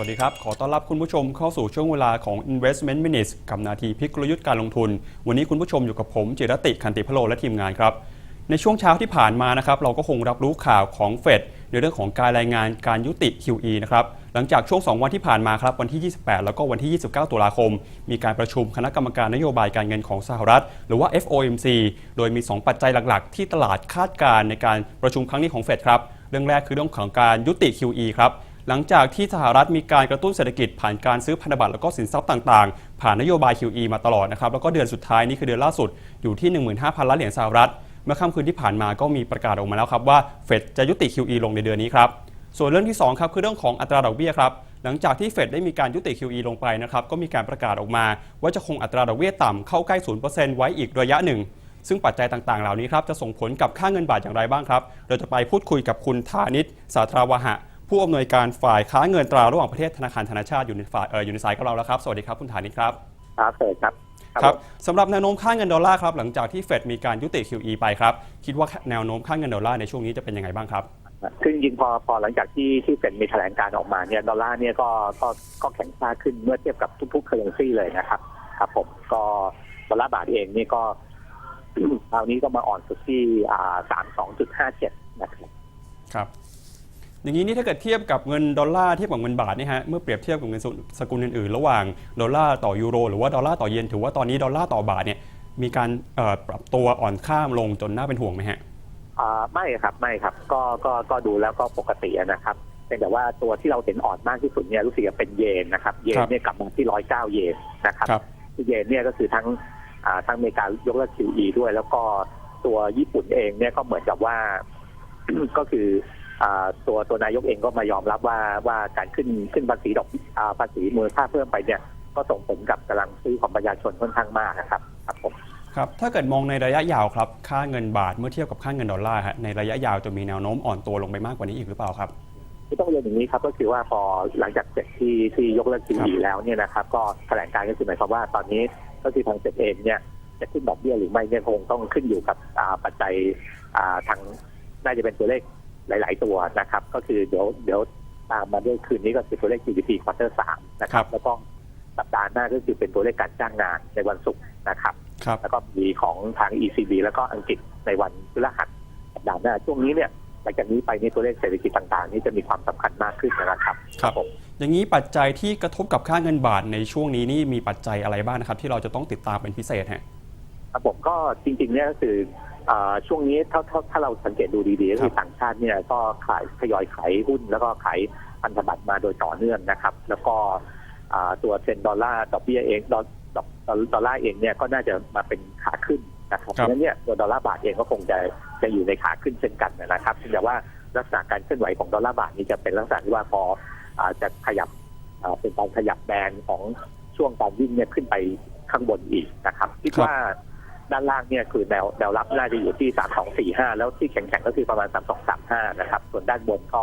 วัสดีครับ ขอต้อนรับคุณผู้ชมเข้าสู่ช่วงเวลาของ Investment Minutes กับนาทีพิกลยุทธ์การลงทุน วันนี้คุณผู้ชมอยู่กับผมจิรติคันติพโลและทีมงานครับ ในช่วงเช้าที่ผ่านมานะครับเราก็คงรับรู้ข่าวของเฟดในเรื่องของการรายงานการยุติ QE นะครับหลังจากช่วง 2 วันที่ผ่านมาครับวันที่ 28 แล้วก็วันที่ 29 ตุลาคม มีการประชุมคณะกรรมการนโยบายการเงินของสหรัฐ หรือว่า FOMC โดยมี 2 ปัจจัยหลักๆ ที่ตลาดคาดการณ์ในการประชุมครั้งนี้ของเฟดครับเรื่องแรกคือเรื่องของการยุติ QE ครับ หลังจากที่สหรัฐมีการกระตุ้นเศรษฐกิจผ่านการซื้อพันธบัตรแล้วก็สินทรัพย์ต่างๆ ผ่านนโยบาย QE มาตลอดนะครับแล้วก็เดือนสุดท้ายนี่คือเดือนล่าสุดอยู่ที่ 15,000 ล้านเหรียญสหรัฐ เมื่อค่ำคืนที่ผ่านมาก็มีประกาศออกมาแล้วครับว่าเฟดจะยุติ QE ลงในเดือนนี้ครับส่วนเรื่องที่2ครับคือเรื่องของอัตราดอกเบี้ยครับหลังจากที่เฟดได้มีการยุติ QE ลงไปนะครับก็มีการประกาศออกมา ว่าจะคงอัตราดอกเบี้ยต่ำเข้าใกล้ 0%ไว้อีกระยะหนึ่ง ซึ่งปัจจัยต่างๆ เหล่านี้ครับจะส่งผลกับค่าเงินบาทอย่างไรบ้างครับ เราจะไปพูดคุยกับคุณธานิตสาธราวหะ ผู้อำนวยการฝ่ายค้าเงินตราระหว่างประเทศธนาคารธนาชาติอยู่ในฝ่ายเอ่ออยู่ในสายกับเราแล้วครับ สวัสดีครับคุณธานิตครับครับเสร็จครับ ครับสำหรับแนวโน้มค่าเงินดอลลาร์ครับหลังจากที่เฟดมีการยุติ QE ไปครับ คิดว่าแนวโน้มค่าเงินดอลลาร์ในช่วงนี้จะเป็นยังไงบ้างครับคือจริงๆพอพอหลังจากที่ที่เป็นมีแถลงการออกมาเนี่ยดอลลาร์เนี่ยก็ก็ก็แข็งค่าขึ้นเมื่อเทียบกับทุกๆเคอร์เรนซีเลยนะครับครับผมก็ดอลลาร์บาทเองนี่ก็คราวนี้ก็มาอ่อนสุดที่อ่าสามสองจุดห้าเจ็ดนะครับครับ อย่างนี้นี่ถ้าเกิดเทียบกับเงินดอลลาร์เทียบกับเงินบาทนี่ฮะเมื่อเปรียบเทียบกับเงินสกุลอื่นๆ ระหว่างดอลลาร์ต่อยูโรหรือว่าดอลลาร์ต่อเยนถือว่าตอนนี้ดอลลาร์ต่อบาทเนี่ยมีการปรับตัวอ่อนค่าลงจนน่าเป็นห่วงไหมฮะไม่ครับไม่ครับ ก็ก็ก็ดูแล้วก็ปกตินะครับเพียงแต่ว่าตัวที่เราเห็นอ่อนมากที่สุดเนี่ยรู้สึกจะเป็นเยนนะครับ เยนเนี่ยกลับมาที่ร้อยเก้าเยนนะครับ เยนเนี่ยก็คือทั้งทั้งอเมริกายกเลิก QE ด้วย แล้วก็ตัวญี่ปุ่นเองเนี่ยก็เหมือนกับว่าก็คือ ตัวตัวนายกเองก็มายอมรับว่าว่าการขึ้นขึ้นภาษีดอกอ่าภาษีมูลค่าเพิ่มไปเนี่ยก็ส่งผลกับกำลังซื้อของประชาชนค่อนข้างมากนะครับครับผมครับถ้าเกิดมองในระยะยาวครับ ค่าเงินบาทเมื่อเทียบกับค่าเงินดอลลาร์ฮะในระยะยาวจะมีแนวโน้มอ่อนตัวลงไปมากกว่านี้อีกหรือเปล่าครับที่ต้องเรียนอย่างนี้ครับก็คือว่าพอหลังจากเสร็จที่ที่ยกเลิก QE แล้วเนี่ยนะครับ ก็แถลงการก็คือหมายความว่าตอนนี้ก็คือทางเซ็ตเองเนี่ยจะขึ้นดอกเบี้ยหรือไม่เนี่ยคงต้องขึ้นอยู่กับอ่าปัจจัยอ่าทางน่าจะเป็นตัวเลข หลาย ๆ ตัวนะครับ ก็คือเดี๋ยวเดี๋ยวตามมาด้วยคืนนี้ก็คือตัวเลข GDP ควอเตอร์สามนะคครัรับบแล้วก็สัปดาห์หน้าก็คือเป็นตัวเลขการจ้างงานในวันศุกร์นะครับครับ แล้วก็มีของทาง ECB แล้วก็อังกฤษในวันพฤหัสสัปดาห์หน้าช่วงนี้เนี่ยหลังจากนี้ไปในตัวเลขเศรษฐกิจต่างๆ นี่จะมีความสำคัญมากขึ้นนะครับ ครับผมอย่างนี้ปัจจัยที่กระทบกับค่าเงินบาทในช่วงนี้นี่มีปัจจัยอะไรบ้างนะครับ ที่เราจะต้องติดตามเป็นพิเศษฮะครับผมก็จริงๆเนี่ยก็คืออ่า ช่วงนี้ถ้าถ้าถ้าเราสังเกตดูดีๆก็คือต่างชาติเนี่ยก็ขายทยอยขายหุ้น แล้วก็ขายพันธบัตรมาโดยต่อเนื่องนะครับ แล้วก็อ่าตัวเทรนด์ดอลลาร์ดอกเบี้ยเองดอลดอกดอลดอลลาร์เองเนี่ยก็น่าจะมาเป็นขาขึ้นนะครับเพครับราะฉะนั้นเนี่ยตัวดอลลาร์บาทเองก็คงจะจะอยู่ในขาขึ้นเช่นกันนะครับเพียงแต่ว่าลักษณะการเคลื่อนไหวของดอลลาร์บาทนี้จะเป็นลักษณะที่ว่าพออ่าจะขยับอ่าเป็นการขยับแบนของช่วงการวิ่งเนี่ยขึ้นไปข้างบนอีกนะครับคิดครับว่า ด้านล่างเนี่ยคือแนวแนวรับน่าจะอยู่ที่ 3245 แล้วที่แข็งๆก็คือประมาณ 3235 นะครับ ส่วนด้านบนก็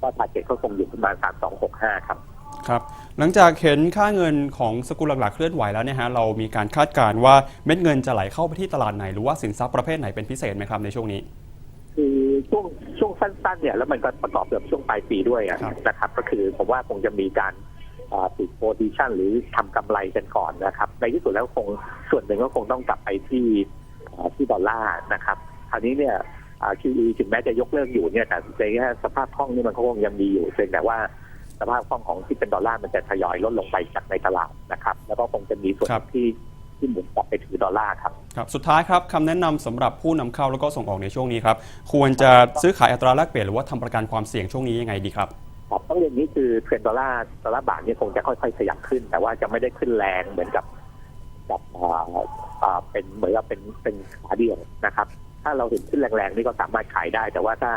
ก็ทาร์เก็ตก็คงอยู่ประมาณ 3265 ครับครับ หลังจากเห็นค่าเงินของสกุลหลักๆเคลื่อนไหวแล้วเนี่ยฮะเรามีการคาดการณ์ว่าเม็ดเงินจะไหลเข้าไปที่ตลาดไหน หรือว่าสินทรัพย์ประเภทไหนเป็นพิเศษไหมครับในช่วงนี้ คือช่วงช่วงสั้นๆเนี่ยแล้วมันก็ประกอบกับช่วงปลายปีด้วยอะครับนะครับก็คือผมว่าคงจะมีการ ติดโพซิชันหรือทำกำไรกันก่อนนะครับ ในที่สุดแล้วคงส่วนหนึ่งก็คงต้องกลับไปที่อ่าที่ดอลลาร์นะครับคราวนี้เนี่ยอ่า QE ถึงแม้จะยกเลิกอยู่เนี่ยแต่ในแค่สภาพคล่องนี่มันก็คงยังมีอยู่เพียงแต่ว่าสภาพคล่องของที่เป็นดอลลาร์มันจะทยอยลดลงไปจากในตลาดนะครับ แล้วก็คงจะมีส่วนครับที่ที่หมุนกลับไปถือดอลลาร์ครับครับ สุดท้ายครับคำแนะนำสำหรับผู้นำเข้าแล้วก็ส่งออกในช่วงนี้ครับ ควรจะซื้อขายอัตราแลกเปลี่ยนหรือว่าทำประกันความเสี่ยงช่วงนี้ยังไงดีครับ ครับต้องเรียนนี้คือเทรนด์ดอลลาร์ดอลลาร์บาทเนี่ยคงจะค่อยๆขยับขึ้น แต่ว่าจะไม่ได้ขึ้นแรงเหมือนกับกับเป็นเหมือนกับเป็นเป็นขาเดียวนะครับ ถ้าเราเห็นขึ้นแรงๆนี่ก็สามารถขายได้ แต่ว่าถ้า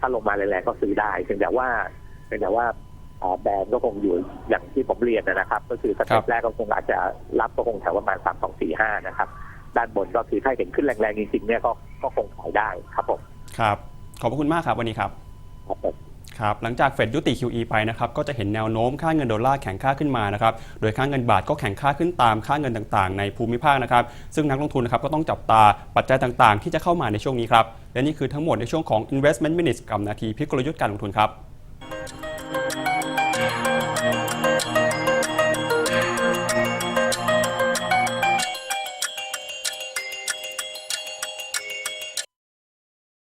ถ้าลงมาแรงๆก็ซื้อได้เพียงแต่ว่าเพียงแต่ว่าแบรนด์ก็คงอยู่อย่างที่ผมเรียนนะครับ ก็คือสเต็ปแรกก็คงอาจจะรับก็คงแถวประมาณสามสองสี่ห้านะครับ ด้านบนก็คือถ้าเห็นขึ้นแรงๆจริงๆเนี่ยก็ก็คงขายได้ครับผมครับ ขอบพระคุณมากครับวันนี้ครับ ครับหลังจากเฟดยุติ QE ไปนะครับก็จะเห็นแนวโน้มค่าเงินดอลลาร์แข็งค่าขึ้นมานะครับโดยค่าเงินบาทก็แข็งค่าขึ้นตามค่าเงินต่างๆ ในภูมิภาคนะครับซึ่งนักลงทุนนะครับก็ต้องจับตาปัจจัยต่างๆ ที่จะเข้ามาในช่วงนี้ครับและนี่คือทั้งหมดในช่วงของ Investment Minutes กับนาทีพิกลยุทธ์การลงทุนครับ